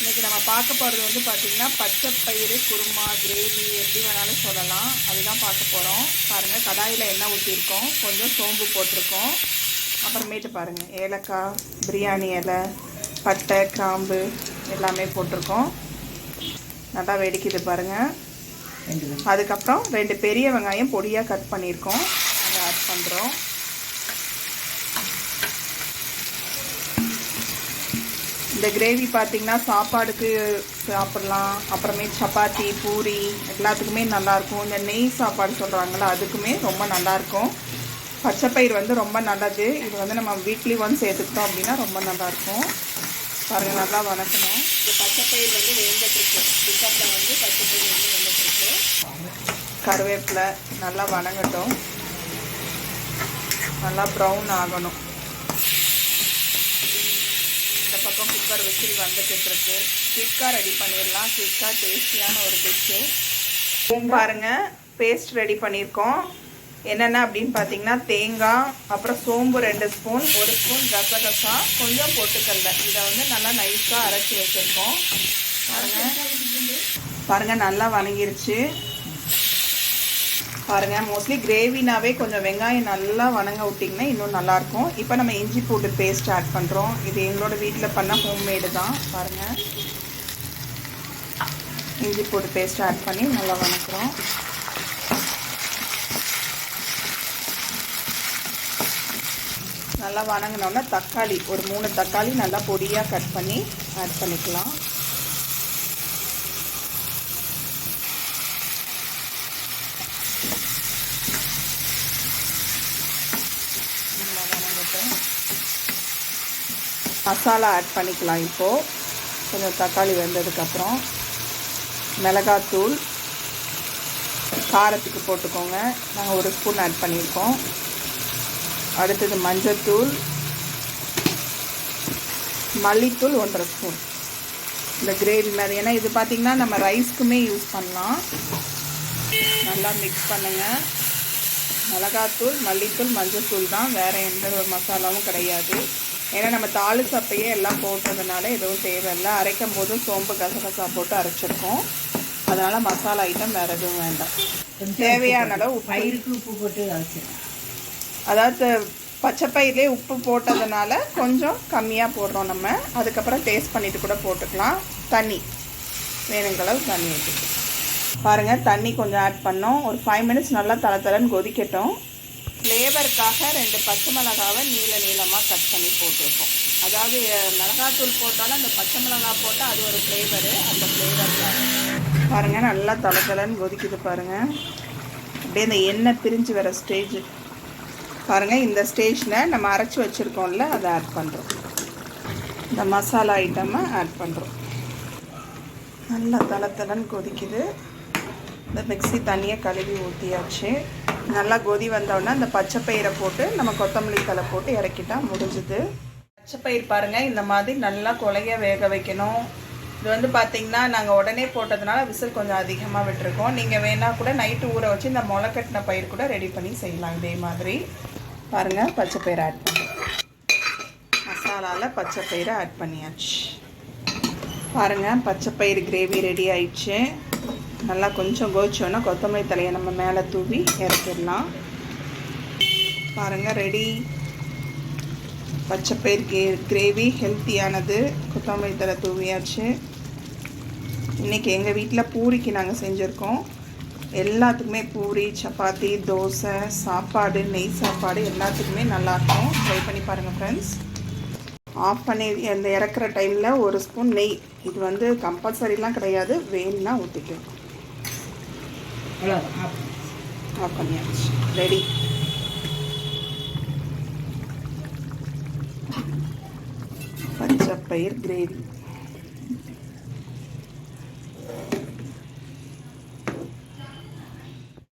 இன்னைக்கு நம்ம பார்க்க போகிறது வந்து பார்த்திங்கன்னா பச்சை பயிறு குருமா கிரேவி எப்படி வேணாலும் சொல்லலாம். அதுதான் பார்க்க போகிறோம் பாருங்கள் கடாயில் எண்ணெய் ஊற்றிருக்கோம் கொஞ்சம் சோம்பு போட்டிருக்கோம். அப்புறமேட்டு பாருங்கள் ஏலக்காய் பிரியாணி இலை பட்டை கிராம்பு எல்லாமே போட்டிருக்கோம். நல்லா வெடிக்குது பாருங்கள் அதுக்கப்புறம் ரெண்டு பெரிய வெங்காயம் பொடியாக கட் பண்ணியிருக்கோம். அதை ஆட் பண்ணுறோம் இந்த கிரேவி பார்த்தீங்கன்னா சாப்பாடுக்கு சாப்பிட்லாம். அப்புறமே சப்பாத்தி பூரி எல்லாத்துக்குமே நல்லாயிருக்கும். இந்த நெய் சாப்பாடு சொல்கிறாங்களா அதுக்குமே ரொம்ப நல்லாயிருக்கும். பச்சைப்பயிர் வந்து ரொம்ப நல்லது. இது வந்து நம்ம வீக்லி ஒன்ஸ் சேர்த்துக்கிட்டோம் அப்படின்னா ரொம்ப நல்லாயிருக்கும். பாருங்கள் நல்லா வணக்கணும் இந்த பச்சைப்பயிர் வந்து வேந்துட்டுருக்கு குக்கரில் வந்து பச்சைப்பயிர் வந்து வெந்துட்டுருக்கு கருவேப்பிலை நல்லா வணங்கட்டும். நல்லா ப்ரௌன் ஆகணும். பக்கம் குக்கர் விசில் வந்துக்கிட்டுருக்கு இருக்கு குயிக்காக ரெடி பண்ணிடலாம். குயிக்காக டேஸ்டியான ஒரு டிஷ்ஷு பாருங்க பேஸ்ட் ரெடி பண்ணியிருக்கோம். என்னென்ன அப்படின்னு பார்த்தீங்கன்னா தேங்காய் அப்புறம் சோம்பு ரெண்டு ஸ்பூன் ஒரு ஸ்பூன் கசகசா கொஞ்சம் பொட்டுக்கல்ல. இதை வந்து நல்லா நைஸாக அரைச்சி வச்சுருக்கோம். பாருங்கள் பாருங்கள் நல்லா வணங்கிருச்சு. பாருங்கள் மோஸ்ட்லி கிரேவினாவே கொஞ்சம் வெங்காயம் நல்லா வணங்க விட்டிங்கன்னா இன்னும் நல்லாயிருக்கும். இப்போ நம்ம இஞ்சி பூண்டு பேஸ்ட் ஆட் பண்ணுறோம் இது எங்களோட வீட்டில் பண்ண ஹோம்மேடு தான். பாருங்கள் இஞ்சி பூண்டு பேஸ்ட் ஆட் பண்ணி நல்லா வணக்கிறோம் நல்லா வணங்கினோன்னா தக்காளி ஒரு மூணு தக்காளி நல்லா பொடியாக கட் பண்ணி ஆட் பண்ணிக்கலாம் நல்லா வணங்கட்டும் மசாலா ஆட் பண்ணிக்கலாம் இப்போது கொஞ்சம் தக்காளி வெந்ததுக்கப்புறம் மிளகாத்தூள் காரத்துக்கு போட்டுக்கோங்க. நாங்கள் ஒரு ஸ்பூன் ஆட் பண்ணியிருக்கோம். அடுத்தது மஞ்சத்தூள் மல்லித்தூள் ஒன்றரை ஸ்பூன். இந்த கிரேவி மாதிரி. ஏன்னா இது பார்த்திங்கன்னா நம்ம ரைஸ்க்குமே யூஸ் பண்ணலாம். நல்லா மிக்ஸ் பண்ணுங்கள் மிளகாத்தூள் மல்லித்தூள் மஞ்சத்தூள் தான். வேறு எந்த ஒரு மசாலாவும் கிடையாது. ஏன்னா நம்ம தாளிச்சப்பையே எல்லாம் போட்டதுனால எதுவும் தேவையில்லை. அரைக்கும் போதும் சோம்பு கசகசா போட்டு அரைச்சிருக்கோம். அதனால் மசாலா ஐட்டம் வேறு எதுவும் வேண்டாம். தேவையான அளவு பயிருக்கு உப்பு போட்டு அரைச்சிடும் அதாவது பச்சைப்பயிலே உப்பு போட்டதுனால கொஞ்சம் கம்மியாக போடுறோம் நம்ம. அதுக்கப்புறம் டேஸ்ட் பண்ணிட்டு கூட போட்டுக்கலாம். தண்ணி. வேணுங்கிற அளவு தண்ணி ஊற்றிக்கலாம் பாருங்கள் தண்ணி கொஞ்சம் ஆட் பண்ணோம். ஒரு ஃபைவ் மினிட்ஸ் நல்லா தலை தலைன்னு கொதிக்கட்டும். ஃப்ளேவருக்காக ரெண்டு பச்சை மிளகாவை நீள நீளமாக கட் பண்ணி போட்டிருக்கோம். அதாவது மிளகாத்தூள் போட்டாலும் அந்த பச்சை மிளகா போட்டால் அது ஒரு ஃப்ளேவரு அந்த ஃப்ளேவர் பாருங்கள் நல்லா தலைக்கலன்னு கொதிக்குது பாருங்கள் அப்படியே இந்த எண்ணெய் பிரிஞ்சு வர ஸ்டேஜ் பாருங்கள் இந்த ஸ்டேஜில் நம்ம அரைச்சி வச்சுருக்கோம்ல அதை ஆட் பண்ணுறோம் இந்த மசாலா ஐட்டமை ஆட் பண்ணுறோம் நல்லா தலை தலைன்னு கொதிக்குது. இந்த மிக்சி தண்ணியை கழுவி ஊற்றியாச்சு நல்லா கொதி வந்தோடனே இந்த பச்சை பயிரை போட்டு நம்ம கொத்தமல்லி தலை போட்டு இறக்கிட்டா முடிஞ்சுது. பச்சை பயிர் பாருங்கள் இந்த மாதிரி நல்லா கொலைய வேக வைக்கணும். இது வந்து பார்த்திங்கன்னா நாங்கள் உடனே போட்டதுனால விசில் கொஞ்சம் அதிகமாக விட்டுருக்கோம். நீங்கள் வேணால் கூட நைட்டு ஊற வச்சு இந்த முளைக்கட்டின பயிர் கூட ரெடி பண்ணி செய்யலாம் இதே மாதிரி. பாருங்கள் பச்சை பயிரை ஆட் பண்ணுறோம் மசாலாவில் பச்சை பயிரை ஆட் பண்ணியாச்சு. பாருங்கள் பச்சை பயிறு கிரேவி ரெடி ஆயிடுச்சு. நல்லா கொஞ்சம் கோச்சோன்னா கொத்தமல்லி தலையை நம்ம மேலே தூவி இறக்கிடலாம். பாருங்கள் ரெடி பச்சை பயிர் கே கிரேவி ஹெல்த்தியானது கொத்தமல்லி தலை தூவியாச்சு. இன்றைக்கி எங்கள் வீட்டில் பூரிக்கு நாங்கள் செஞ்சுருக்கோம். எல்லாத்துக்குமே பூரி சப்பாத்தி தோசை சாப்பாடு நெய் சாப்பாடு எல்லாத்துக்குமே நல்லாயிருக்கும் ட்ரை பண்ணி பாருங்கள் ஃப்ரெண்ட்ஸ் ஆஃப் பண்ணி அந்த இறக்குற டைமில் ஒரு ஸ்பூன் நெய். இது வந்து கம்பல்சரிலாம் கிடையாது. வேணும்னா ஊற்றிக்கணும் அவ்வளோதான் ஆஃப் ஆஃப் பண்ணியாச்சு ரெடி பச்சை கிரேவி